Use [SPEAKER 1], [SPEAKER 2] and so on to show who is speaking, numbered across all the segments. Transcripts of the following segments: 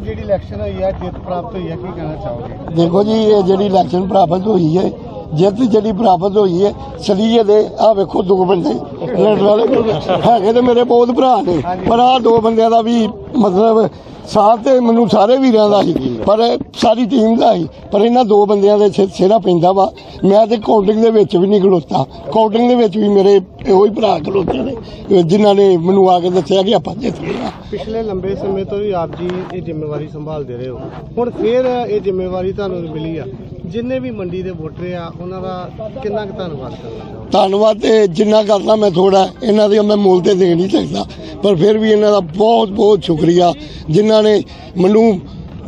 [SPEAKER 1] Sir ਅੱਜ ਜਿਹੜੀ election ਹੋਈ ਹੈ ਜਿੱਤ ਪ੍ਰਾਪਤ ਹੋਈ ਹੈ ਕੀ ਕਹਿਣਾ ਚਾਹੋਗੇ?
[SPEAKER 2] ਦੇਖੋ ਜੀ ਇਹ ਜਿਹੜੀ ਇਲੈਕਸ਼ਨ ਪ੍ਰਾਪਤ ਹੋਈ ਹੈ ਜਿੱਤ ਜਿਹੜੀ ਪ੍ਰਾਪਤ ਹੋਈ ਹੈ ਸਲੀਏ ਦੇ ਆ ਵੇਖੋ ਦੋ ਬੰਦੇ ਲੜਨ ਵਾਲੇ ਹੈਗੇ ਤੇ ਮੇਰੇ ਬਹੁਤ ਭਰਾ ਨੇ ਪਰ ਆ ਦੋ ਬੰਦਿਆਂ ਦਾ ਵੀ ਮਤਲਬ ਸਾਥ ਤੇ ਮੈਨੂੰ ਸਾਰੇ ਵੀਰਾਂ ਦਾ ਸੀ ਪਰ ਸਾਰੀ ਟੀਮ ਦਾ ਸੀ। ਪਰ ਇਹਨਾਂ ਦੋ ਬੰਦਿਆਂ ਦੇ ਸਿਰ ਸਿਰਾ ਪੈਂਦਾ ਵਾ। ਮੈਂ ਤੇ ਕਾਊਂਟਿੰਗ ਦੇ ਵਿੱਚ ਵੀ ਨਹੀਂ ਖਲੋਤਾ। ਕਾਊਂਟਿੰਗ ਦੇ ਵਿੱਚ ਵੀ ਮੇਰੇ ਇਹੋ ਹੀ ਭਰਾ ਖਲੋਤੇ ਨੇ। ਜਿਨ੍ਹਾਂ ਨੇ ਮੈਨੂੰ ਆ ਕੇ ਦੱਸਿਆ ਕਿ ਆਪਾਂ ਜਿੱਤ ਗਏ
[SPEAKER 1] ਪਿਛਲੇ ਲੰਬੇ ਸਮੇਂ ਤੋਂ ਵੀ ਆਪ ਜੀ ਇਹ ਜ਼ਿੰਮੇਵਾਰੀ ਸੰਭਾਲਦੇ ਰਹੇ ਹੋ। ਹੁਣ ਫੇਰ ਇਹ ਜ਼ਿੰਮੇਵਾਰੀ ਤੁਹਾਨੂੰ ਮਿਲੀ ਆ। ਜਿੰਨੇ ਵੀ ਮੰਡੀ ਦੇ ਵੋਟਰ ਆ, ਉਹਨਾਂ ਦਾ ਕਿੰਨਾ ਕੁ ਧੰਨਵਾਦ ਕਰਨਾ
[SPEAKER 2] ਧੰਨਵਾਦ ਤੇ ਜਿੰਨਾ ਕਰਦਾ ਮੈਂ ਥੋੜਾ ਇਹਨਾਂ ਦੇ ਮੈਂ ਮੁੱਲ ਤੇ ਦੇ ਨਹੀਂ ਸਕਦਾ। ਪਰ ਫਿਰ ਵੀ ਇਹਨਾਂ ਦਾ ਬਹੁਤ ਬਹੁਤ ਸ਼ੁਕਰੀਆ, ਜਿਨ੍ਹਾਂ ਨੇ ਮੈਨੂੰ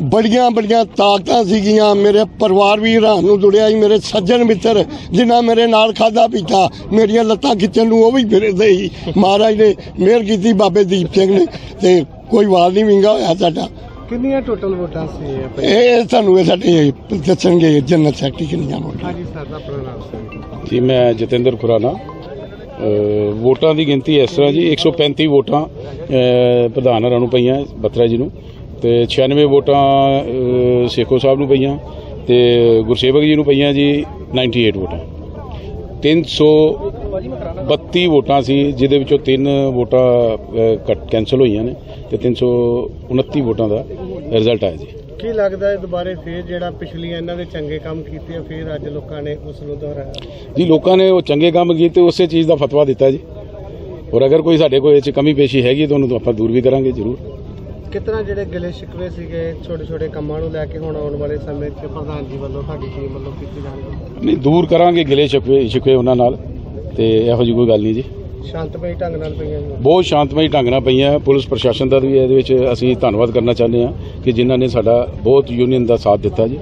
[SPEAKER 2] ਬੜੀਆਂ ਬੜੀਆਂ ਤਾਕਤਾਂ ਸੀਗੀਆਂ। ਮੇਰੇ ਪਰਿਵਾਰ ਵੀ ਰਾਹ ਨੂੰ ਜੁੜਿਆ ਸੀ ਮੇਰੇ ਸੱਜਣ ਮਿੱਤਰ ਜਿਨ੍ਹਾਂ ਮੇਰੇ ਨਾਲ ਖਾਦਾ ਪੀਤਾ, ਮੇਰੀਆਂ ਲੱਤਾਂ ਖਿੱਚਣ ਨੂੰ ਉਹ ਵੀ ਫਿਰਦੇ ਸੀ। ਮਹਾਰਾਜ ਨੇ ਮਿਹਰ ਕੀਤੀ, ਬਾਬੇ ਦੀਪ ਸਿੰਘ ਨੇ, ਤੇ ਕੋਈ ਵਾਰ ਨਹੀਂ ਵਿੰਗਾ ਹੋਇਆ ਸਾਡਾ।
[SPEAKER 1] ਕਿੰਨੀਆਂ ਟੋਟਲ ਵੋਟਾਂ ਸੀ ਇਹ
[SPEAKER 2] ਤੁਹਾਨੂੰ ਇਹ ਸਾਡੇ ਦੱਸਣਗੇ ਜਨਰਲ ਸੈਕਟਰੀ ਕਿੰਨੀਆਂ ਵੋਟਾਂ
[SPEAKER 1] ਹਾਂਜੀ ਸਰ ਦਾ ਆਪਣਾ ਨਾਮ ਸਰ
[SPEAKER 3] ਜੀ। ਮੈਂ ਜਤਿੰਦਰ ਖੁਰਾਨਾ। ਵੋਟਾਂ ਦੀ ਗਿਣਤੀ ਇਸ ਤਰ੍ਹਾਂ ਜੀ 135 ਵੋਟਾਂ ਪ੍ਰਧਾਨ ਹੋਰਾਂ ਨੂੰ ਪਈਆਂ ਬਤਰਾ ਜੀ ਨੂੰ। ਤੇ 96 ਵੋਟਾਂ ਸੇਖੋ ਸਾਹਿਬ ਨੂੰ ਪਈਆਂ ਤੇ ਗੁਰਸੇਵਕ ਜੀ ਨੂੰ ਪਈਆਂ ਜੀ 98 ਵੋਟਾਂ। 332 ਵੋਟਾਂ ਸੀ ਜਿਹਦੇ ਵਿੱਚੋਂ ਤਿੰਨ ਵੋਟਾਂ ਕੱਟ ਕੈਨਸਲ ਹੋਈਆਂ ਨੇ ਤੇ 329 ਵੋਟਾਂ ਦਾ ਰਿਜ਼ਲਟ ਆਇਆ ਜੀ।
[SPEAKER 1] ਕੀ ਲੱਗਦਾ ਹੈ ਦੁਬਾਰੇ ਫੇਰ ਜਿਹੜਾ ਪਿਛਲੀਆਂ ਇਹਨਾਂ ਦੇ ਚੰਗੇ ਕੰਮ ਕੀਤੇ ਆ ਫੇਰ ਅੱਜ ਲੋਕਾਂ ਨੇ ਉਸ ਨੂੰ ਦੁਹਰਾਇਆ?
[SPEAKER 3] ਜੀ ਲੋਕਾਂ ਨੇ ਉਹ ਚੰਗੇ ਕੰਮ ਕੀਤੇ ਉਸੇ ਚੀਜ਼ ਦਾ ਫਤਵਾ ਦਿੱਤਾ ਜੀ। ਔਰ ਅਗਰ ਕੋਈ ਸਾਡੇ ਕੋਲ ਇਹ ਚ ਕਮੀ ਪੇਸ਼ੀ ਹੈਗੀ ਤਾਂ ਉਹਨੂੰ ਆਪਾਂ ਦੂਰ ਵੀ ਕਰਾਂਗੇ ਜ਼ਰੂਰ।
[SPEAKER 1] ਕਿਤਨਾ ਜਿਹੜੇ ਗਿਲੇ ਸ਼ਿਕਵੇ ਸੀਗੇ ਛੋਟੇ ਛੋਟੇ ਕੰਮਾਂ ਨੂੰ ਲੈ ਕੇ ਹੁਣ ਆਉਣ ਵਾਲੇ ਸਮੇਂ 'ਚ ਪ੍ਰਧਾਨ ਜੀ ਵੱਲੋਂ ਤੁਹਾਡੀ ਟੀਮ ਵੱਲੋਂ ਕੀਤੀ ਜਾਣਗੀ
[SPEAKER 3] ਨਹੀਂ ਦੂਰ ਕਰਾਂਗੇ ਗਿਲੇ ਸ਼ਿਕਵੇ ਸ਼ਿਕਵੇ ਉਹਨਾਂ ਨਾਲ ਤੇ ਇਹੋ ਜਿਹੀ ਕੋਈ ਗੱਲ ਨਹੀਂ ਜੀ।
[SPEAKER 1] ਸ਼ਾਂਤਮਈ ਢੰਗ ਨਾਲ ਪਈਆਂ
[SPEAKER 3] ਬਹੁਤ ਸ਼ਾਂਤਮਈ ਢੰਗ ਨਾਲ ਪਈਆਂ ਪੁਲਿਸ ਪ੍ਰਸ਼ਾਸਨ ਦਾ ਵੀ ਇਹਦੇ ਵਿੱਚ ਅਸੀਂ ਧੰਨਵਾਦ ਕਰਨਾ ਚਾਹੁੰਦੇ ਹਾਂ ਕਿ ਜਿਨ੍ਹਾਂ ਨੇ ਸਾਡਾ ਬਹੁਤ ਯੂਨੀਅਨ ਦਾ ਸਾਥ ਦਿੱਤਾ ਜੀ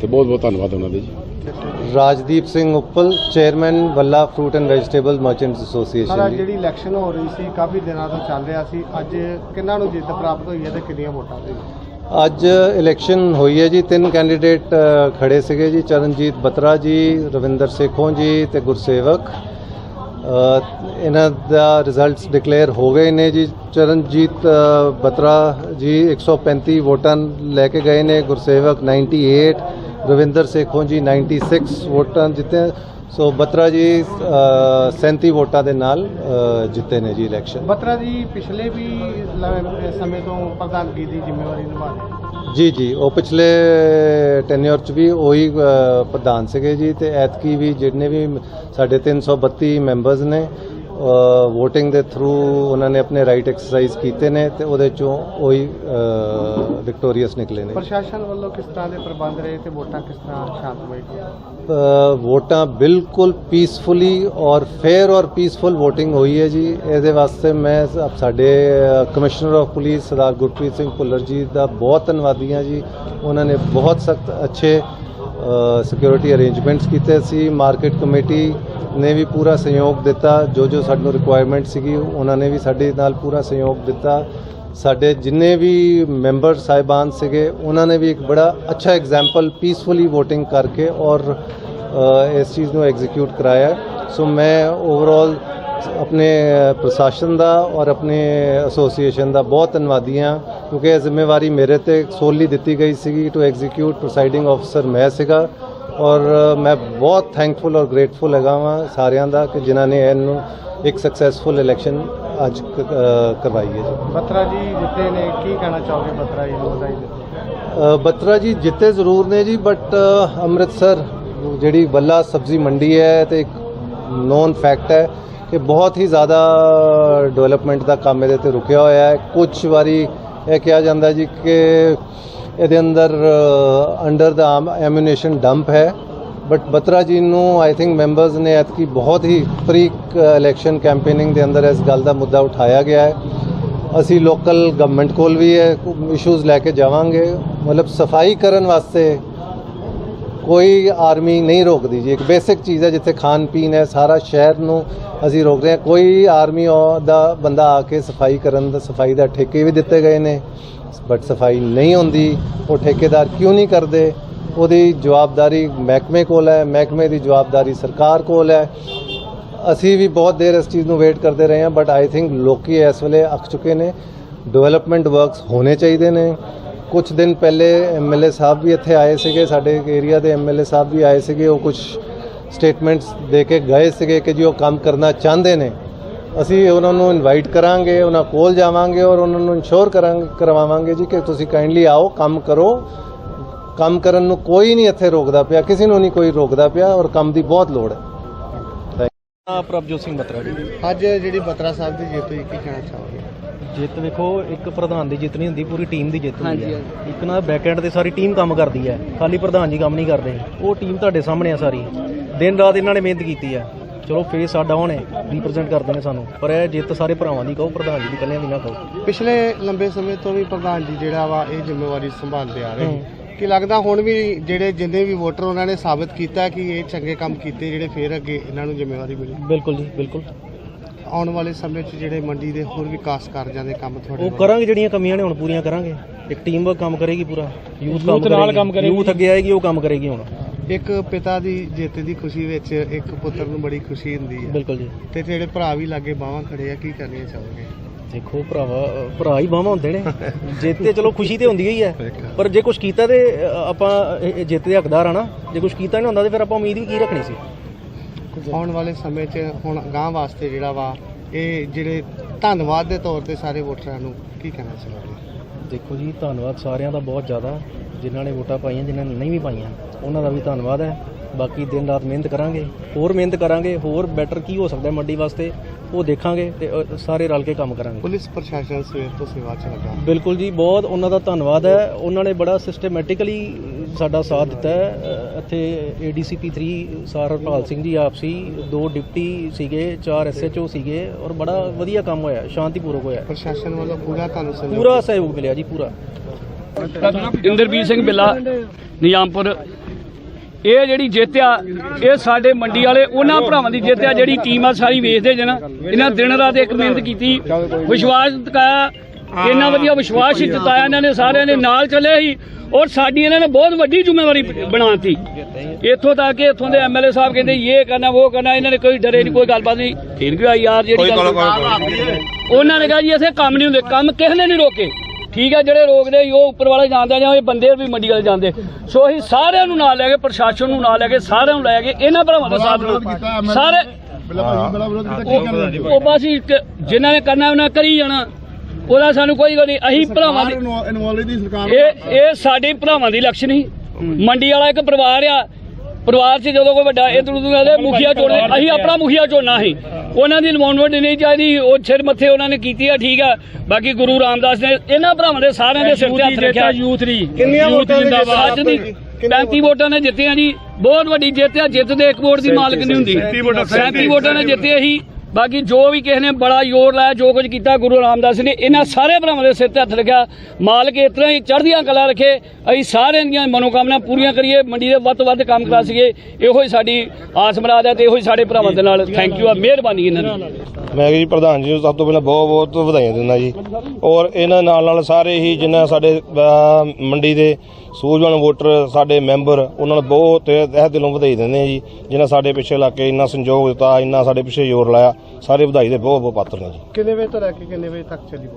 [SPEAKER 3] ਤੇ ਬਹੁਤ ਬਹੁਤ ਧੰਨਵਾਦ ਉਹਨਾਂ ਦੇ ਜੀ।
[SPEAKER 4] Rajdeep Singh Uppal chairman Vallah fruit and vegetable merchants association ji
[SPEAKER 1] ਜਿਹੜੀ ਇਲੈਕਸ਼ਨ ਹੋ ਰਹੀ ਸੀ ਕਾਫੀ ਦਿਨਾਂ ਤੋਂ ਚੱਲ ਰਿਹਾ ਸੀ। ਅੱਜ ਕਿੰਨਾਂ ਨੂੰ ਜਿੱਤ ਪ੍ਰਾਪਤ ਹੋਈ ਹੈ ਤੇ ਕਿੰਨੀਆਂ ਵੋਟਾਂ ਸੀ
[SPEAKER 4] ਅੱਜ ਇਲੈਕਸ਼ਨ ਹੋਈ ਹੈ ਜੀ। ਤਿੰਨ ਕੈਂਡੀਡੇਟ ਖੜੇ ਸੀਗੇ ਜੀ। ਚਰਨਜੀਤ ਬਤਰਾ ਜੀ ਰਵਿੰਦਰ ਸੇਖੋਂ ਜੀ ਤੇ ਗੁਰਸੇਵਕ। ਇਹਨਾਂ ਦਾ ਰਿਜ਼ਲਟਸ ਡਿਕਲੇਅਰ ਹੋ ਗਏ ਨੇ ਜੀ। ਚਰਨਜੀਤ ਬਤਰਾ ਜੀ 135 ਵੋਟਾਂ ਲੈ ਕੇ ਗਏ ਨੇ। ਗੁਰਸੇਵਕ 98 ਰਵਿੰਦਰ ਸੇਖੋਂ ਜੀ 96 ਵੋਟਾਂ ਜਿੱਤੇ ਸੋ ਬਤਰਾ ਜੀ ਅ, 37 ਵੋਟਾਂ ਦੇ ਨਾਲ ਜਿੱਤੇ ਨੇ ਜੀ ਇਲੈਕਸ਼ਨ
[SPEAKER 1] ਬਤਰਾ ਜੀ ਪਿਛਲੇ ਵੀ ਸਮੇਂ ਤੋਂ ਪ੍ਰਧਾਨਗੀ ਦੀ ਜ਼ਿੰਮੇਵਾਰੀ ਨਿਭਾ ਰਹੇ
[SPEAKER 4] ਜੀ ਜੀ। ਉਹ ਪਿਛਲੇ ਟੈਨਿਓਰ ਚ ਵੀ ਉਹੀ ਪ੍ਰਧਾਨ ਸੀਗੇ ਜੀ ਤੇ ਐਤਕੀ ਵੀ ਜਿੰਨੇ ਵੀ ਸਾਡੇ 332 ਮੈਂਬਰਸ ਨੇ VOTING ਦੇ ਥਰੂ ਉਹਨਾਂ ਨੇ ਆਪਣੇ ਰਾਈਟ ਐਕਸਰਸਾਈਜ਼ ਕੀਤੇ ਨੇ ਤੇ ਉਹਦੇ ਚੋਂ ਉਹੀ ਵਿਕਟੋਰੀਅਸ ਨਿਕਲੇ ਨੇ।
[SPEAKER 1] ਪ੍ਰਸ਼ਾਸਨ ਵੱਲੋਂ ਕਿਸ ਤਰ੍ਹਾਂ ਦੇ ਪ੍ਰਬੰਧ ਰਹੇ ਤੇ ਵੋਟਾਂ ਕਿਸ ਤਰ੍ਹਾਂ ਸ਼ਾਂਤਮਈ
[SPEAKER 4] ਅ, ਵੋਟਾਂ ਬਿਲਕੁਲ ਪੀਸਫੁਲੀ ਔਰ ਫੇਅਰ ਔਰ ਪੀਸਫੁਲ VOTING ਹੋਈ ਹੈ ਜੀ। ਇਹਦੇ ਵਾਸਤੇ ਮੈਂ ਸਾਡੇ commissioner of police Sardar Gurpreet Singh Bhullar ji ਦਾ ਬਹੁਤ ਧੰਨਵਾਦੀ ਹਾਂ ਜੀ। ਉਹਨਾਂ ਨੇ ਬਹੁਤ ਸਖਤ ਅੱਛੇ ਸਿਕਿਉਰਿਟੀ ਅਰੇਂਜਮੈਂਟਸ ਕੀਤੇ ਸੀ। ਮਾਰਕੀਟ ਕਮੇਟੀ ਨੇ ਵੀ ਪੂਰਾ ਸਹਿਯੋਗ ਦਿੱਤਾ। ਜੋ ਜੋ ਸਾਨੂੰ ਰਿਕੁਆਇਰਮੈਂਟ ਸੀਗੀ, ਉਹਨਾਂ ਨੇ ਵੀ ਸਾਡੇ ਨਾਲ ਪੂਰਾ ਸਹਿਯੋਗ ਦਿੱਤਾ। ਸਾਡੇ ਜਿੰਨੇ ਵੀ ਮੈਂਬਰ ਸਾਹਿਬਾਨ ਸੀਗੇ, ਉਹਨਾਂ ਨੇ ਵੀ ਇੱਕ ਬੜਾ ਅੱਛਾ ਐਗਜ਼ਾਮਪਲ ਪੀਸਫੁਲੀ VOTING ਕਰਕੇ ਔਰ ਇਸ ਚੀਜ਼ ਨੂੰ ਐਗਜ਼ੀਕਿਊਟ ਕਰਾਇਆ। ਸੋ ਮੈਂ ਓਵਰਆਲ ਆਪਣੇ ਪ੍ਰਸ਼ਾਸਨ ਦਾ ਔਰ ਆਪਣੇ ਐਸੋਸੀਏਸ਼ਨ ਦਾ ਬਹੁਤ ਧੰਨਵਾਦੀ ਹਾਂ। ਕਿਉਂਕਿ ਇਹ ਜ਼ਿੰਮੇਵਾਰੀ ਮੇਰੇ ਤੇ ਸੋਲੀ ਦਿੱਤੀ ਗਈ ਸੀਗੀ ਟੂ ਐਗਜ਼ੀਕਿਊਟ ਪ੍ਰੈਜ਼ਾਈਡਿੰਗ ਅਫਸਰ ਮੈਂ ਸੀਗਾ ਔਰ ਮੈਂ ਬਹੁਤ ਥੈਂਕਫੁਲ ਔਰ ਗ੍ਰੇਟਫੁਲ ਹੈਗਾ ਵਾਂ ਸਾਰਿਆਂ ਦਾ ਕਿ ਜਿਨ੍ਹਾਂ ਨੇ ਇਹਨੂੰ ਇੱਕ ਸਕਸੈਸਫੁਲ ਇਲੈਕਸ਼ਨ ਅੱਜ ਕਰਵਾਈ ਹੈ ਜੀ।
[SPEAKER 1] ਬਤਰਾ ਜੀ ਜਿੱਤੇ ਨੇ ਕੀ ਕਹਿਣਾ ਚਾਹੋਗੇ ਬਤਰਾ ਜੀ ਨੂੰ ਵਧਾਈ
[SPEAKER 4] ਅ, ਬਤਰਾ ਜੀ ਜਿੱਤੇ ਜ਼ਰੂਰ ਨੇ ਜੀ ਬਟ ਅੰਮ੍ਰਿਤਸਰ ਜਿਹੜੀ ਬੱਲਾ ਸਬਜ਼ੀ ਮੰਡੀ ਹੈ ਤੇ ਇੱਕ ਨੋਨ ਫੈਕਟ ਹੈ ਕਿ ਬਹੁਤ ਹੀ ਜ਼ਿਆਦਾ ਡਿਵੈਲਪਮੈਂਟ ਦਾ ਕੰਮ ਇਹਦੇ ਤੇ ਰੁਕਿਆ ਹੋਇਆ ਹੈ। ਕੁਝ ਵਾਰੀ ਇਹ ਕਿਹਾ ਜਾਂਦਾ ਜੀ ਕਿ ਇਹਦੇ ਅੰਦਰ ਅੰਡਰ ਦਾ ਐਮੂਨੇਸ਼ਨ ਡੰਪ ਹੈ। ਬਟ ਬਤਰਾ ਜੀ ਨੂੰ ਆਈ ਥਿੰਕ ਮੈਂਬਰਸ ਨੇ ਐਤਕੀ ਬਹੁਤ ਹੀ ਪ੍ਰੀ ਇਲੈਕਸ਼ਨ ਕੈਂਪੇਨਿੰਗ ਦੇ ਅੰਦਰ ਇਸ ਗੱਲ ਦਾ ਮੁੱਦਾ ਉਠਾਇਆ ਗਿਆ ਹੈ। ਅਸੀਂ ਲੋਕਲ ਗਵਰਨਮੈਂਟ ਕੋਲ ਵੀ ਇਹ ਇਸ਼ੂਜ਼ ਲੈ ਕੇ ਜਾਵਾਂਗੇ। ਮਤਲਬ ਸਫ਼ਾਈ ਕਰਨ ਵਾਸਤੇ ਕੋਈ ਆਰਮੀ ਨਹੀਂ ਰੋਕਦੀ ਜੀ। ਇੱਕ ਬੇਸਿਕ ਚੀਜ਼ ਹੈ ਜਿੱਥੇ ਖਾਣ ਪੀਣ ਹੈ, ਸਾਰਾ ਸ਼ਹਿਰ ਨੂੰ ਅਸੀਂ ਰੋਕ ਰਹੇ ਹਾਂ। ਕੋਈ ਆਰਮੀ ਉਹ ਦਾ ਬੰਦਾ ਆ ਕੇ ਸਫ਼ਾਈ ਕਰਨ ਦਾ, ਸਫ਼ਾਈ ਦਾ ਠੇਕੇ ਵੀ ਦਿੱਤੇ ਗਏ ਨੇ, ਬਟ ਸਫ਼ਾਈ ਨਹੀਂ ਹੁੰਦੀ। ਉਹ ਠੇਕੇਦਾਰ ਕਿਉਂ ਨਹੀਂ ਕਰਦੇ? ਉਹਦੀ ਜਵਾਬਦਾਰੀ ਮਹਿਕਮੇ ਕੋਲ ਹੈ, ਮਹਿਕਮੇ ਦੀ ਜਵਾਬਦਾਰੀ ਸਰਕਾਰ ਕੋਲ ਹੈ। ਅਸੀਂ ਵੀ ਬਹੁਤ ਦੇਰ ਇਸ ਚੀਜ਼ ਨੂੰ ਵੇਟ ਕਰਦੇ ਰਹੇ ਹਾਂ ਬਟ ਆਈ ਥਿੰਕ ਲੋਕੀ ਇਸ ਵੇਲੇ ਅੱਕ ਚੁੱਕੇ ਨੇ। ਡਿਵੈਲਪਮੈਂਟ ਵਰਕਸ ਹੋਣੇ ਚਾਹੀਦੇ ਨੇ। ਕੁਝ ਦਿਨ ਪਹਿਲੇ ਐਮਐਲਏ ਸਾਹਿਬ ਵੀ ਇੱਥੇ ਆਏ ਸੀਗੇ ਸਾਡੇ ਏਰੀਆ ਦੇ ਐਮਐਲਏ ਸਾਹਿਬ ਵੀ ਆਏ ਸੀਗੇ ਉਹ ਕੁਝ ਸਟੇਟਮੈਂਟਸ ਦੇ ਕੇ ਗਏ ਸੀਗੇ ਕਿ ਜੀ ਉਹ ਕੰਮ ਕਰਨਾ ਚਾਹੁੰਦੇ ਨੇ। ਅਸੀਂ ਉਹਨਾਂ ਨੂੰ ਇਨਵਾਈਟ ਕਰਾਂਗੇ ਉਹਨਾਂ ਕੋਲ ਜਾਵਾਂਗੇ ਔਰ ਉਹਨਾਂ ਨੂੰ ਇਨਸ਼ੋਰ ਕਰਾਂਗੇ ਕਰਵਾਵਾਂਗੇ ਜੀ ਕਿ ਤੁਸੀਂ ਕਾਈਂਡਲੀ ਆਓ ਕੰਮ ਕਰੋ। ਕੰਮ ਕਰਨ ਨੂੰ ਕੋਈ ਨਹੀਂ ਇੱਥੇ ਰੋਕਦਾ ਪਿਆ ਕਿਸੇ ਨੂੰ ਨਹੀਂ ਕੋਈ ਰੋਕਦਾ ਪਿਆ ਔਰ ਕੰਮ ਦੀ ਬਹੁਤ ਲੋੜ ਹੈ।
[SPEAKER 5] ਆ ਪ੍ਰਭਜੋਤ ਸਿੰਘ ਬਤਰਾ ਜੀ।
[SPEAKER 1] ਅੱਜ ਜਿਹੜੀ ਬਤਰਾ ਸਾਹਿਬ ਦੀ ਜਿੱਤ ਕੀ ਕਹਿਣਾ ਚਾਹੋਗੇ?
[SPEAKER 5] ਜਿੱਤ ਵੇਖੋ ਇੱਕ ਪ੍ਰਧਾਨ ਦੀ ਜਿੱਤ ਨਹੀਂ ਹੁੰਦੀ ਪੂਰੀ ਟੀਮ ਦੀ ਜਿੱਤ ਹੁੰਦੀ ਹੈ। ਇੱਕ ਨਾ ਬੈਕਐਂਡ ਤੇ ਸਾਰੀ ਟੀਮ ਕੰਮ ਕਰਦੀ ਹੈ। ਖਾਲੀ ਪ੍ਰਧਾਨ ਜੀ ਕੰਮ ਨਹੀਂ ਕਰਦੇ। ਉਹ ਟੀਮ ਤੁਹਾਡੇ ਸਾਹਮਣੇ ਆ ਸਾਰੀ। ਦਿਨ ਰਾਤ ਇਹਨਾਂ ਨੇ ਮਿਹਨਤ ਕੀਤੀ ਹੈ। ਚਲੋ ਫੇਸ ਸਾਡਾ ਹੁਣ ਰਿਪਰੈਜ਼ੈਂਟ ਕਰਦੇ ਨੇ ਸਾਨੂੰ। ਪਰ ਇਹ ਜਿੱਤ ਸਾਰੇ ਭਰਾਵਾਂ ਦੀ ਕਹੋ ਪ੍ਰਧਾਨ ਜੀ ਦੀ ਇਕੱਲਿਆਂ ਦੀ ਨਾ ਕਹੋ।
[SPEAKER 1] ਪਿਛਲੇ ਲੰਬੇ ਸਮੇਂ ਤੋਂ ਵੀ ਪ੍ਰਧਾਨ ਜੀ ਜਿਹੜਾ ਵਾ ਇਹ ਜ਼ਿੰਮੇਵਾਰੀ ਸੰਭਾਲਦੇ ਆ ਰਹੇ ਕੀ ਲੱਗਦਾ ਹੁਣ ਵੀ ਜਿਹੜੇ ਜਿੰਨੇ ਵੀ ਵੋਟਰ ਉਹਨਾਂ ਨੇ ਸਾਬਤ ਕੀਤਾ ਕਿ ਇਹ ਚੰਗੇ ਕੰਮ ਕੀਤੇ ਜਿਹੜੇ ਫੇਰ ਅੱਗੇ ਇਹਨਾਂ ਨੂੰ ਜ਼ਿੰਮੇਵਾਰੀ ਮਿਲੀ?
[SPEAKER 5] ਬਿਲਕੁਲ ਜੀ ਬਿਲਕੁਲ।
[SPEAKER 1] ਆਉਣ ਵਾਲੇ ਸਮੇਂ 'ਚ ਜਿਹੜੇ ਮੰਡੀ ਦੇ ਹੋਰ ਵਿਕਾਸ ਕਾਰਜਾਂ ਦੇ ਕੰਮ ਤੁਹਾਡੇ
[SPEAKER 5] ਉਹ ਕਰਾਂਗੇ ਜਿਹੜੀਆਂ ਕਮੀਆਂ ਨੇ ਹੁਣ ਪੂਰੀਆਂ ਕਰਾਂਗੇ। ਇੱਕ ਟੀਮ ਵਰਕ ਕੰਮ ਕਰੇਗੀ ਪੂਰਾ। ਯੂਥ ਕੰਮ ਕਰੇਗੀ। ਯੂਥ ਅੱਗੇ ਆਏਗੀ ਉਹ ਕੰਮ ਕਰੇਗੀ ਹੁਣ।
[SPEAKER 1] ਇੱਕ ਪਿਤਾ ਦੀ ਜਿੱਤ ਦੀ ਖੁਸ਼ੀ ਵਿੱਚ ਇੱਕ ਪੁੱਤਰ ਨੂੰ ਬੜੀ ਖੁਸ਼ੀ ਹੁੰਦੀ ਹੈ।
[SPEAKER 5] ਬਿਲਕੁਲ ਜੀ।
[SPEAKER 1] ਤੇ ਜਿਹੜੇ ਭਰਾ ਵੀ ਲਾਗੇ ਬਾਹਾਂ ਖੜੇ ਆ ਕੀ ਕਰਨੀਆਂ ਚਾਹੋਗੇ?
[SPEAKER 5] ਦੇਖੋ ਭਰਾਵਾ ਭਰਾ ਹੀ ਬਾਹਾਂ ਹੁੰਦੇ ਨੇ। ਜਿੱਤ ਤੇ ਚਲੋ ਖੁਸ਼ੀ ਤੇ ਹੁੰਦੀ ਹੀ ਹੈ। ਪਰ ਜੇ ਕੁਝ ਕੀਤਾ ਤੇ ਆਪਾਂ ਜਿੱਤ ਦੇ ਹੱਕਦਾਰ ਆ ਨਾ। ਜੇ ਕੁਝ ਕੀਤਾ ਨਹੀਂ ਹੁੰਦਾ ਤੇ ਫਿਰ ਆਪਾਂ ਉਮੀਦ ਵੀ ਕੀ ਰੱਖਣੀ ਸੀ?
[SPEAKER 1] ਆਉਣ ਵਾਲੇ ਸਮੇਂ 'ਚ ਹੁਣ ਗਾਂ ਵਾਸਤੇ ਜਿਹੜਾ ਵਾ ਇਹ ਜਿਹੜੇ ਧੰਨਵਾਦ ਦੇ ਤੌਰ ਤੇ ਸਾਰੇ ਵੋਟਰਾਂ ਨੂੰ ਕੀ ਕਹਿਣਾ ਚਾਹੋਗੇ?
[SPEAKER 5] ਦੇਖੋ ਜੀ ਧੰਨਵਾਦ ਸਾਰਿਆਂ ਦਾ ਬਹੁਤ ਜ਼ਿਆਦਾ ਜਿਨ੍ਹਾਂ ਨੇ ਵੋਟਾਂ ਪਾਈਆਂ ਜਿਨ੍ਹਾਂ ਨੇ ਨਹੀਂ ਵੀ ਪਾਈਆਂ। ਉਹਨਾਂ ਦਾ ਵੀ ਧੰਨਵਾਦ ਹੈ। ਬਾਕੀ ਦਿਨ ਰਾਤ ਮਿਹਨਤ ਕਰਾਂਗੇ ਹੋਰ ਮਿਹਨਤ ਕਰਾਂਗੇ ਹੋਰ ਬੈਟਰ ਕੀ ਹੋ ਸਕਦਾ ਹੈ ਮੰਡੀ ਵਾਸਤੇ ਉਹ ਦੇਖਾਂਗੇ ਤੇ ਅ, ਸਾਰੇ ਰਲ ਕੇ ਕੰਮ ਕਰਾਂਗੇ।
[SPEAKER 1] ਪੁਲਿਸ ਪ੍ਰਸ਼ਾਸਨ ਸਵੇਰ ਤੋਂ ਸੇਵਾ 'ਚ ਲੱਗਾ।
[SPEAKER 5] ਬਿਲਕੁਲ ਜੀ ਬਹੁਤ ਉਹਨਾਂ ਦਾ ਧੰਨਵਾਦ ਹੈ। ਉਹਨਾਂ ਨੇ ਬੜਾ ਸਿਸਟਮੈਟਿਕਲੀ ਸਾਡਾ ਸਾਥ ਦਿੱਤਾ ਹੈ। ਇੱਥੇ ਏਡੀਸੀਪੀ 3 ਸਰ ਹਰਪਾਲ ਸਿੰਘ ਜੀ ਆਪ ਸੀ ਦੋ ਡਿਪਟੀ ਸੀਗੇ ਚਾਰ ਐਸਐਚਓ ਸੀਗੇ ਔਰ ਬੜਾ ਵਧੀਆ ਕੰਮ ਹੋਇਆ ਸ਼ਾਂਤੀਪੂਰਵਕ ਹੋਇਆ।
[SPEAKER 1] ਪ੍ਰਸ਼ਾਸਨ ਵੱਲੋਂ ਪੂਰਾ ਤੁਹਾਨੂੰ ਸਹਿਯੋਗ
[SPEAKER 5] ਪੂਰਾ ਸਹਿਯੋਗ ਮਿਲਿਆ ਜੀ ਪੂਰਾ।
[SPEAKER 6] ਇੰਦਰਬੀਰ ਸਿੰਘ ਬਿੱਲਾ ਨਿਜ਼ਾਮਪੁਰ। ਇਹ ਜਿਹੜੀ ਜਿੱਤ ਆ ਇਹ ਸਾਡੇ ਮੰਡੀ ਵਾਲੇ ਉਹਨਾਂ ਭਰਾਵਾਂ ਦੀ ਜਿੱਤ ਆ ਜਿਹੜੀ ਟੀਮ ਆ ਸਾਰੀ ਵੇਚਦੇ ਜਨ ਇਹਨਾਂ ਦਿਨ ਰਾਤ ਇੱਕ ਮਿਹਨਤ ਕੀਤੀ ਵਿਸ਼ਵਾਸ ਦਿਖਾਇਆ ਇੰਨਾ ਵਧੀਆ ਵਿਸ਼ਵਾਸ ਹੀ ਜਤਾਇਆ ਇਹਨਾਂ ਨੇ ਸਾਰਿਆਂ ਨੇ ਨਾਲ ਚੱਲੇ ਸੀ ਔਰ ਸਾਡੀ ਇਹਨਾਂ ਨੇ ਬਹੁਤ ਵੱਡੀ ਜ਼ਿੰਮੇਵਾਰੀ ਬਣਾਤੀ ਇੱਥੋਂ ਤੱਕ ਕਿ ਇੱਥੋਂ ਦੇ ਐਮਐਲਏ ਸਾਹਿਬ ਕਹਿੰਦੇ ਇਹ ਕਰਨਾ ਉਹ ਕਰਨਾ ਇਹਨਾਂ ਨੇ ਕੋਈ ਡਰੇ ਨਹੀਂ ਕੋਈ ਗੱਲਬਾਤ ਨਹੀਂ ਠੀਕ ਗਿਆ ਯਾਰ ਜਿਹੜੀ ਗੱਲ ਉਹਨਾਂ ਨੇ ਕਿਹਾ ਜੀ ਅਸੀਂ ਕੰਮ ਨਹੀਂ ਹੁੰਦੇ ਕੰਮ ਕਿਸੇ ਨੇ ਨਹੀਂ ਰੋਕੇ ਠੀਕ ਹੈ ਜਿਹੜੇ ਰੋਕਦੇ ਉਹ ਉੱਪਰ ਵਾਲੇ ਜਾਣਦੇ ਜਾਂ ਇਹ ਬੰਦੇ ਵੀ ਮੰਡੀ ਵਾਲੇ ਜਾਂਦੇ ਸੋ ਅਸੀਂ ਸਾਰਿਆਂ ਨੂੰ ਨਾਲ ਲੈ ਕੇ ਪ੍ਰਸ਼ਾਸਨ ਨੂੰ ਨਾਲ ਲੈ ਕੇ ਸਾਰਿਆਂ ਨੂੰ ਲੈ ਕੇ ਇਹਨਾਂ ਭਰਾਵਾਂ ਦਾ ਸਾਥ ਨਾਲ ਸਾਰੇ ਉਹ- ਉਹ ਬਸ ਇੱਕ ਜਿਨ੍ਹਾਂ ਨੇ ਕਰਨਾ ਉਹਨਾਂ ਕਰੀ ਜਾਣਾ ਉਹਦਾ ਸਾਨੂੰ ਕੋਈ ਗੱਲ ਨਹੀਂ ਅਸੀਂ ਭਰਾਵਾਂ ਦੀ ਇਹ ਇਹ ਸਾਡੇ ਭਰਾਵਾਂ ਦੀ ਇਲੈਕਸ਼ਨ ਸੀ। ਮੰਡੀ ਵਾਲਾ ਇੱਕ ਪਰਿਵਾਰ ਆ। ਪਰਿਵਾਰ 'ਚ ਜਦੋਂ ਕੋਈ ਵੱਡਾ ਇਧਰ ਉਧਰ ਦੇ ਮੁਖੀਆ ਚੁਣਦੇ ਅਸੀਂ ਆਪਣਾ ਮੁਖੀਆ ਚੁਣਨਾ ਸੀ। ਉਹਨਾਂ ਦੀ ਇਨਵੋਲਵਮੈਂਟ ਨਹੀਂ ਚਾਹੀਦੀ। ਉਹ ਸਿਰ ਮੱਥੇ ਉਹਨਾਂ ਨੇ ਕੀਤੀ ਆ ਠੀਕ ਆ। ਬਾਕੀ ਗੁਰੂ ਰਾਮਦਾਸ ਨੇ ਇਹਨਾਂ ਭਰਾਵਾਂ ਦੇ ਸਾਰਿਆਂ ਦੇ ਸਿਰ ਤੇ ਹੱਥ ਰੱਖਿਆ। ਯੂਥ ਦੀ।
[SPEAKER 1] ਕਿੰਨੀਆਂ ਵੋਟਾਂ
[SPEAKER 6] ਅੱਜ ਦੀ 35 ਵੋਟਾਂ? ਨੇ ਜਿੱਤੀਆਂ ਜੀ। ਬਹੁਤ ਵੱਡੀ ਜਿੱਤ ਆ। ਜਿੱਤ ਦੇ ਇੱਕ ਵੋਟ ਦੀ ਮਾਲਕ ਨਹੀਂ ਹੁੰਦੀ। 37 ਵੋਟਾਂ ਨੇ ਜਿੱਤੇ ਅਸੀਂ ਬਾਕੀ ਜੋ ਵੀ ਕਿਸੇ ਨੇ ਬੜਾ ਜ਼ੋਰ ਲਾਇਆ, ਜੋ ਕੁਝ ਕੀਤਾ, ਗੁਰੂ ਰਾਮਦਾਸ ਨੇ, ਇਹਨਾਂ ਸਾਰੇ ਭਰਾਵਾਂ ਦੇ ਸਿਰ ਤੇ ਹੱਥ ਰੱਖਿਆ। ਮਾਲਕ ਇਸ ਤਰ੍ਹਾਂ ਹੀ ਚੜ੍ਹਦੀਆਂ ਕਲਾ ਰੱਖੇ। ਅਸੀਂ ਸਾਰਿਆਂ ਦੀਆਂ ਮਨੋਕਾਮਨਾ ਪੂਰੀਆਂ ਕਰੀਏ। ਮੰਡੀ ਦੇ ਵੱਧ ਤੋਂ ਵੱਧ ਕੰਮ ਕਰਾ ਸਕੀਏ। ਇਹੋ ਹੀ ਸਾਡੀ ਆਸ ਮੁਰਾਦ ਹੈ ਤੇ ਇਹੋ ਹੀ ਸਾਡੇ ਭਰਾਵਾਂ ਦੇ ਨਾਲ ਥੈਂਕ ਯੂ ਆ। ਮਿਹਰਬਾਨੀ ਇਹਨਾਂ ਦੀ।
[SPEAKER 7] ਮੈਂ ਜੀ ਪ੍ਰਧਾਨ ਜੀ ਨੂੰ ਸਭ ਤੋਂ ਪਹਿਲਾਂ ਬਹੁਤ ਬਹੁਤ ਵਧਾਈਆਂ ਦਿੰਦਾ ਜੀ। ਔਰ ਇਹਨਾਂ ਨਾਲ ਨਾਲ ਸਾਰੇ ਹੀ ਜਿੰਨਾ ਸਾਡੇ ਮੰਡੀ ਦੇ ਸੂਝਵਾਨ ਵੋਟਰ ਸਾਡੇ ਮੈਂਬਰ ਉਹਨਾਂ ਨੂੰ ਬਹੁਤ ਇਹ ਦਿਲੋਂ ਵਧਾਈ ਦਿੰਦੇ ਆ ਜੀ। ਜਿਨ੍ਹਾਂ ਸਾਡੇ ਪਿੱਛੇ ਲਾ ਕੇ ਇੰਨਾ ਸੰਯੋਗ ਦਿੱਤਾ ਇੰਨਾ ਸਾਡੇ ਪਿੱਛੇ ਜ਼ੋਰ ਲਾਇਆ ਸਾਰੇ ਵਧਾਈ ਦੇ ਬਹੁਤ ਬਹੁਤ ਪਾਤਰ ਨੇ ਜੀ।
[SPEAKER 1] ਕਿੰਨੇ ਵਜੇ ਤੋਂ ਲੈ ਕੇ ਕਿੰਨੇ ਵਜੇ ਤੱਕ ਚੱਲੀ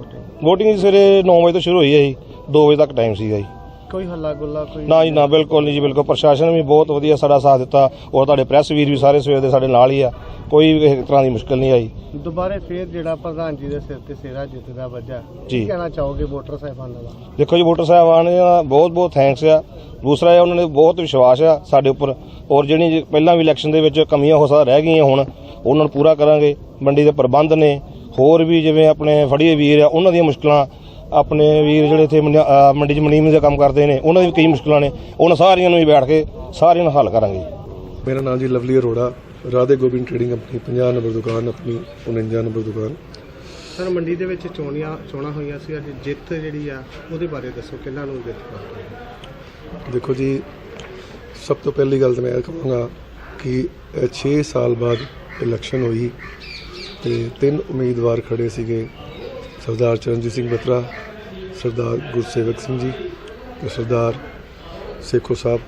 [SPEAKER 1] ਵੋਟਿੰਗ
[SPEAKER 7] ਜੀ ਸਵੇਰੇ 9 ਵਜੇ ਤੋਂ ਸ਼ੁਰੂ ਹੋਈ ਹੈ ਜੀ 2 ਵਜੇ ਤੱਕ ਟਾਈਮ ਸੀਗਾ ਜੀ।
[SPEAKER 1] ਕੋਈ ਹੱਲਾ ਗੁੱਲਾ ਕੋਈ
[SPEAKER 7] ਨਾ ਜੀ ਨਾ ਬਿਲਕੁਲ ਨਹੀਂ ਜੀ ਬਿਲਕੁਲ। ਪ੍ਰਸ਼ਾਸਨ ਵੀ ਬਹੁਤ ਵਧੀਆ ਸਾਡਾ ਸਾਥ ਦਿੱਤਾ। ਔਰ ਤੁਹਾਡੇ ਪ੍ਰੈਸ ਵੀਰ ਵੀ ਸਾਰੇ ਸਵੇਰ ਦੇ ਸਾਡੇ ਨਾਲ ਹੀ ਆ। ਕੋਈ ਵੀ ਕਿਸੇ ਤਰ੍ਹਾਂ ਦੀ ਮੁਸ਼ਕਲ ਨਹੀਂ ਆਈ।
[SPEAKER 1] ਦੁਬਾਰੇ ਫੇਰ ਜਿਹੜਾ ਪ੍ਰਧਾਨ ਜੀ ਦੇ ਸਿਰ ਤੇ ਸੇਰਾ ਜਿੱਤਦਾ ਵੱਜਾ
[SPEAKER 7] ਜੀ।
[SPEAKER 1] ਕੀ ਕਹਿਣਾ ਚਾਹੋਗੇ ਵੋਟਰ ਸਾਹਿਬਾਨਾਂ ਦਾ?
[SPEAKER 7] ਦੇਖੋ ਜੀ ਵੋਟਰ ਸਾਹਿਬਾਨ ਜੀ ਦਾ ਬਹੁਤ ਬਹੁਤ ਥੈਂਕਸ ਆ। ਦੂਸਰਾ ਇਹ ਉਹਨਾਂ ਨੇ ਬਹੁਤ ਵਿਸ਼ਵਾਸ ਆ ਸਾਡੇ ਉੱਪਰ। ਔਰ ਜਿਹੜੀ ਜੀ ਪਹਿਲਾਂ ਵੀ ਇਲੈਕਸ਼ਨ ਦੇ ਵਿੱਚ ਕਮੀਆਂ ਹੋ ਸਕਦਾ ਰਹਿ ਗਈਆਂ ਹੁਣ ਉਹਨਾਂ ਨੂੰ ਪੂਰਾ ਕਰਾਂਗੇ। ਮੰਡੀ ਦੇ ਪ੍ਰਬੰਧ ਨੇ। ਹੋਰ ਵੀ ਜਿਵੇਂ ਆਪਣੇ ਫੜੀਏ ਵੀਰ ਆ ਉਹਨਾਂ ਦੀਆਂ ਮੁਸ਼ਕਲਾਂ ਆਪਣੇ ਵੀਰ ਜਿਹੜੇ ਇੱਥੇ ਮੰਡੀ- 'ਚ ਮਨੀਮ ਦੇ ਕੰਮ ਕਰਦੇ ਨੇ ਉਹਨਾਂ ਦੀ ਵੀ ਕਈ ਮੁਸ਼ਕਲਾਂ ਨੇ ਉਹਨਾਂ ਸਾਰੀਆਂ ਨੂੰ ਵੀ ਬੈਠ ਕੇ ਸਾਰਿਆਂ ਨੂੰ ਹੱਲ ਕਰਾਂਗੇ।
[SPEAKER 8] ਮੇਰਾ ਨਾਮ ਜੀ Lovely Arora Radhe Gobind trading company 50 number ਦੁਕਾਨ ਆਪਣੀ 49 ਨੰਬਰ ਦੁਕਾਨ।
[SPEAKER 1] ਸਰ ਮੰਡੀ ਦੇ ਵਿੱਚ ਚੋਣੀਆਂ ਚੋਣਾਂ ਹੋਈਆਂ ਸੀ ਅੱਜ ਜਿੱਤ ਜਿਹੜੀ ਆ ਉਹਦੇ ਬਾਰੇ ਦੱਸੋ ਕਿੰਨਾਂ ਨੂੰ ਜਿੱਤ ਪਾਈ
[SPEAKER 8] ਦੇਖੋ ਜੀ ਸਭ ਤੋਂ ਪਹਿਲੀ ਗੱਲ ਤਾਂ ਮੈਂ ਇਹ ਕਹਾਂਗਾ ਕਿ 6 ਸਾਲ ਬਾਅਦ ਇਲੈਕਸ਼ਨ ਹੋਈ ਤੇ ਤਿੰਨ ਉਮੀਦਵਾਰ ਖੜੇ ਸੀਗੇ। ਸਰਦਾਰ ਚਰਨਜੀਤ ਸਿੰਘ ਬਤਰਾ, ਸਰਦਾਰ ਗੁਰਸੇਵਕ ਸਿੰਘ ਜੀ ਤੇ ਸਰਦਾਰ ਸੇਖੋ ਸਾਹਿਬ,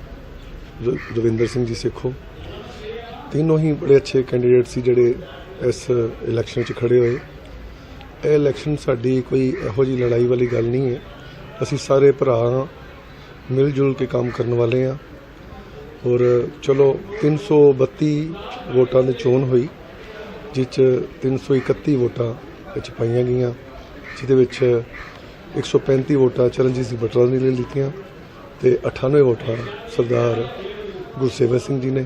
[SPEAKER 8] ਰ- ਰਵਿੰਦਰ ਸਿੰਘ ਜੀ ਸੇਖੋ। ਤਿੰਨੋਂ ਹੀ ਬੜੇ ਅੱਛੇ ਕੈਂਡੀਡੇਟ ਸੀ ਜਿਹੜੇ ਇਸ ਇਲੈਕਸ਼ਨ 'ਚ ਖੜੇ ਹੋਏ ਇਹ ਇਲੈਕਸ਼ਨ ਸਾਡੀ ਕੋਈ ਇਹੋ ਜੀ ਲੜਾਈ ਵਾਲੀ ਗੱਲ ਨਹੀਂ ਹੈ। ਅਸੀਂ ਸਾਰੇ ਭਰਾ ਮਿਲ ਜੁਲ ਕੇ ਕੰਮ ਕਰਨ ਵਾਲੇ ਹਾਂ। ਔਰ ਚਲੋ 332 ਵੋਟਾਂ ਦੀ ਚੋਣ ਹੋਈ, ਜਿਸ 'ਚ 331 ਵੋਟਾਂ ਵਿੱਚ ਪਾਈਆਂ ਗਈਆਂ। ਜਿਹਦੇ ਵਿੱਚ 135 ਵੋਟਾਂ ਚਰਨਜੀਤ ਸਿੰਘ ਬਟਲਾ ਨੇ ਲੈ ਲਿੱਤੀਆਂ ਤੇ 98 ਵੋਟਾਂ ਸਰਦਾਰ ਗੁਰਸੇਵਕ ਸਿੰਘ ਜੀ ਨੇ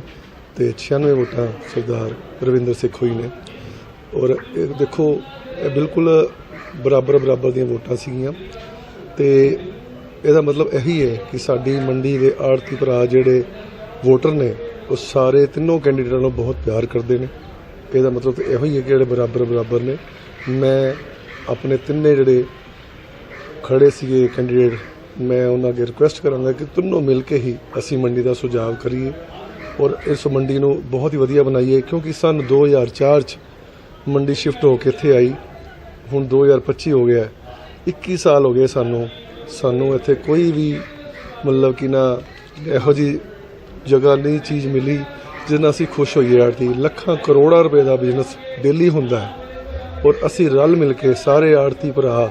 [SPEAKER 8] ਤੇ 96 ਵੋਟਾਂ ਸਰਦਾਰ ਰਵਿੰਦਰ ਸਿੱਖ ਹੋਈ ਨੇ। ਔਰ ਇਹ ਦੇਖੋ, ਇਹ ਬਿਲਕੁਲ ਬਰਾਬਰ ਬਰਾਬਰ ਦੀਆਂ ਵੋਟਾਂ ਸੀਗੀਆਂ। ਤੇ ਇਹਦਾ ਮਤਲਬ ਇਹੀ ਹੈ ਕਿ ਸਾਡੀ ਮੰਡੀ ਦੇ ਆੜਤੀ ਭਰਾ ਜਿਹੜੇ ਵੋਟਰ ਨੇ, ਉਹ ਸਾਰੇ ਤਿੰਨੋਂ ਕੈਂਡੀਡੇਟਾਂ ਨੂੰ ਬਹੁਤ ਪਿਆਰ ਕਰਦੇ ਨੇ। ਇਹਦਾ ਮਤਲਬ ਇਹੋ ਹੀ ਹੈ ਕਿ ਜਿਹੜੇ ਬਰਾਬਰ ਬਰਾਬਰ ਨੇ। ਮੈਂ ਆਪਣੇ ਤਿੰਨੇ ਜਿਹੜੇ ਖੜੇ ਸੀਗੇ ਕੈਂਡੀਡੇਟ ਮੈਂ ਉਹਨਾਂ ਅੱਗੇ ਰਿਕੁਐਸਟ ਕਰਾਂਗਾ ਕਿ ਤਿੰਨੋਂ ਮਿਲ ਕੇ ਹੀ ਅਸੀਂ ਮੰਡੀ ਦਾ ਸੁਝਾਅ ਕਰੀਏ ਔਰ ਇਸ ਮੰਡੀ ਨੂੰ ਬਹੁਤ ਹੀ ਵਧੀਆ ਬਣਾਈਏ ਕਿਉਂਕਿ ਸਨ 2004 ਚ ਮੰਡੀ ਸ਼ਿਫਟ ਹੋ ਕੇ ਇੱਥੇ ਆਈ, ਹੁਣ 2025 ਹੋ ਗਿਆ ਹੈ। 21 ਸਾਲ ਹੋ ਗਏ ਸਾਨੂੰ ਸਾਨੂੰ ਇੱਥੇ ਕੋਈ ਵੀ ਮਤਲਬ ਕਿ ਨਾ ਇਹੋ ਜੀ ਜਗ੍ਹਾ ਨਹੀਂ ਚੀਜ਼ ਮਿਲੀ ਜਿਸ ਨਾਲ ਅਸੀਂ ਖੁਸ਼ ਹੋਈਏ ਆੜਤੀ ਲੱਖਾਂ ਕਰੋੜਾਂ ਰੁਪਏ ਦਾ ਬਿਜ਼ਨਸ ਡੇਲੀ ਹੁੰਦਾ ਹੈ ਔਰ ਅਸੀਂ ਰਲ ਮਿਲ ਕੇ ਸਾਰੇ ਆੜਤੀ ਭਰਾ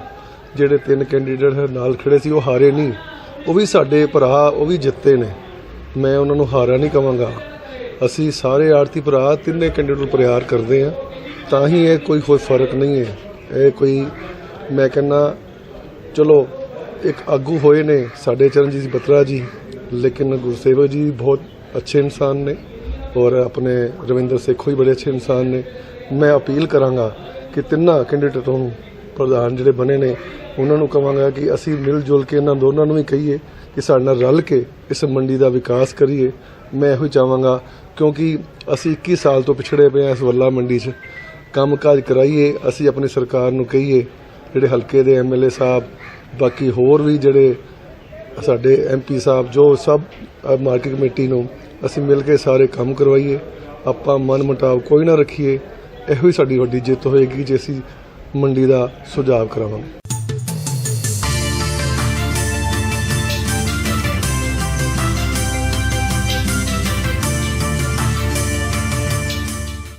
[SPEAKER 8] ਜਿਹੜੇ ਤਿੰਨ ਕੈਂਡੀਡੇਟ ਨਾਲ ਖੜੇ ਸੀ, ਉਹ ਹਾਰੇ ਨਹੀਂ। ਉਹ ਵੀ ਸਾਡੇ ਭਰਾ, ਉਹ ਵੀ ਜਿੱਤੇ ਨੇ। ਮੈਂ ਉਹਨਾਂ ਨੂੰ ਹਾਰਿਆ ਨਹੀਂ ਕਵਾਂਗਾ। ਅਸੀਂ ਸਾਰੇ ਆੜਤੀ ਭਰਾ ਤਿੰਨੇ ਕੈਂਡੀਡੇਟ ਨੂੰ ਪਿਆਰ ਕਰਦੇ ਆ ਤਾਂ ਹੀ ਇਹ ਕੋਈ ਕੋਈ ਫ਼ਰਕ ਨਹੀਂ ਹੈ। ਇਹ ਕੋਈ, ਮੈਂ ਕਹਿੰਦਾ, ਚਲੋ, ਇੱਕ ਆਗੂ ਹੋਏ ਨੇ ਸਾਡੇ ਚਰਨਜੀਤ ਸਿੰਘ ਬਤਰਾ ਜੀ, ਲੇਕਿਨ ਗੁਰਸੇਵਕ ਜੀ ਬਹੁਤ ਅੱਛੇ ਇਨਸਾਨ ਨੇ ਔਰ ਆਪਣੇ ਰਵਿੰਦਰ ਸੇਖੋ ਵੀ ਬੜੇ ਅੱਛੇ ਇਨਸਾਨ ਨੇ। ਮੈਂ ਅਪੀਲ ਕਰਾਂਗਾ ਕਿ ਤਿੰਨਾਂ ਕੈਂਡੀਡੇਟ ਨੂੰ ਪ੍ਰਧਾਨ ਜਿਹੜੇ ਬਣੇ ਨੇ, ਉਹਨਾਂ ਨੂੰ ਕਵਾਂਗਾ ਕਿ ਅਸੀਂ ਮਿਲ ਜੁਲ ਕੇ ਇਹਨਾਂ ਦੋਨਾਂ ਨੂੰ ਵੀ ਕਹੀਏ ਕਿ ਸਾਡੇ ਨਾਲ ਰਲ ਕੇ ਇਸ ਮੰਡੀ ਦਾ ਵਿਕਾਸ ਕਰੀਏ। ਮੈਂ ਇਹੋ ਹੀ ਚਾਹਾਂਗਾ, ਕਿਉਂਕਿ ਅਸੀਂ 21 ਸਾਲ ਤੋਂ ਪਿਛੜੇ ਪਏ ਹਾਂ ਇਸ ਵੱਲਾ ਮੰਡੀ 'ਚ। ਕੰਮਕਾਜ ਕਰਾਈਏ, ਅਸੀਂ ਆਪਣੀ ਸਰਕਾਰ ਨੂੰ ਕਹੀਏ, ਜਿਹੜੇ ਹਲਕੇ ਦੇ ਐਮਐਲਏ ਸਾਹਿਬ, ਬਾਕੀ ਹੋਰ ਵੀ ਜਿਹੜੇ ਸਾਡੇ ਐਮਪੀ ਸਾਹਿਬ, ਜੋ ਸਭ ਮਾਰਕੀਟ ਕਮੇਟੀ ਨੂੰ ਅਸੀਂ ਮਿਲ ਕੇ ਸਾਰੇ ਕੰਮ ਕਰਵਾਈਏ। ਆਪਾਂ ਮਨ ਮਟਾਵ ਕੋਈ ਨਾ ਰੱਖੀਏ। ਇਹੋ ਹੀ ਸਾਡੀ ਵੱਡੀ ਜਿੱਤ ਹੋਏਗੀ ਜੇ ਅਸੀਂ ਮੰਡੀ ਦਾ ਸੁਝਾਅ ਕਰਾਵਾਂਗੇ।